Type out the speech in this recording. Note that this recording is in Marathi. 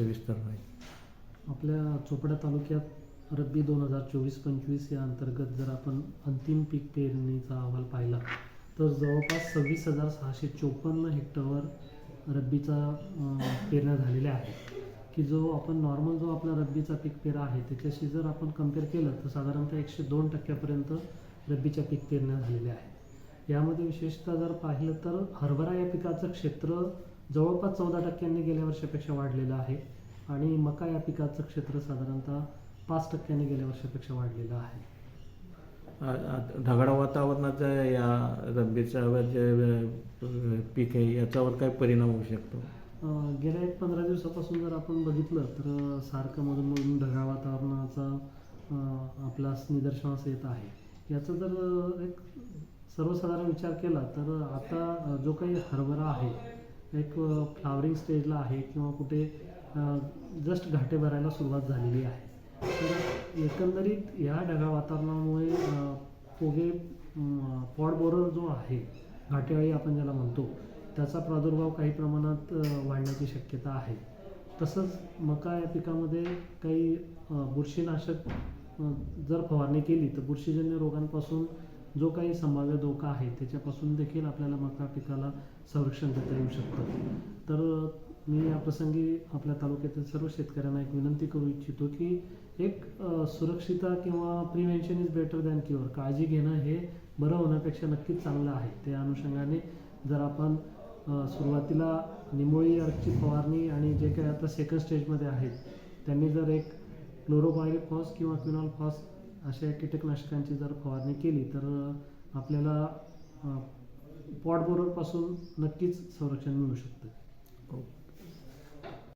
सविस्तर राहील आपल्या चोपडा तालुक्यात रब्बी दोन हजार चोवीस पंचवीस या अंतर्गत जर आपण अंतिम पीक पेरणीचा अहवाल पाहिला तर जवळपास सव्वीस हजार सहाशे चोपन्न हेक्टरवर रब्बीचा पेरण्या झालेल्या आहेत. की जो आपण नॉर्मल जो आपला रब्बीचा पीक पेरा आहे त्याच्याशी जर आपण कंपेअर केलं तर साधारणतः एकशे दोन टक्क्यापर्यंत रब्बीच्या पीक पेरण्या झालेल्या आहेत. यामध्ये विशेषतः जर पाहिलं तर हरभरा या पिकाचं क्षेत्र जवळपास चौदा टक्क्यांनी गेल्या वर्षापेक्षा वाढलेलं आहे आणि मका या पिकाचं क्षेत्र साधारणतः पाच टक्क्यांनी गेल्या वर्षापेक्षा वाढलेलं आहे. ढगाळ वातावरणाचा या रब्बीचा जे पीक आहे याच्यावर काय परिणाम होऊ शकतो? अं, गेल्या एक पंधरा दिवसापासून जर आपण बघितलं तर सारखं मधून मधून ढगाळ वातावरणाचा अं, आपला निदर्शनास येत आहे. याचा जर एक सर्वसाधारण विचार केला तर आता अं, जो काही हरभरा आहे एक फ्लावरिंग स्टेजला आहे किंवा कुठे जस्ट घाटे भरायला सुरुवात झालेली आहे. तर एकंदरीत या ढगाळ वातावरणामुळे पोगे पॉड बोरर जो आहे घाटेवाळी आपण ज्याला म्हणतो त्याचा प्रादुर्भाव काही प्रमाणात वाढण्याची शक्यता आहे. तसंच मका या पिकामध्ये काही बुरशीनाशक जर फवारणी केली तर बुरशीजन्य रोगांपासून जो काही संभाव्य धोका आहे त्याच्यापासून देखील आपल्याला मका पिकाला संरक्षण देता येऊ शकतं. तर मी या प्रसंगी आपल्या तालुक्यातील सर्व शेतकऱ्यांना एक विनंती करू इच्छितो की एक सुरक्षिता किंवा prevention is better than cure काळजी घेणं हे बरं होण्यापेक्षा नक्कीच चांगलं आहे. त्या अनुषंगाने जर आपण सुरुवातीला निंबोळी अर्कची फवारणी आणि जे काही आता सेकंड स्टेजमध्ये आहेत त्यांनी जर एक क्लोरोबायफॉस किंवा क्विनॉल फॉस अशा कीटकनाशकांची जर फवारणी केली तर आपल्याला पॉटबोरपासून नक्कीच संरक्षण मिळू शकतं.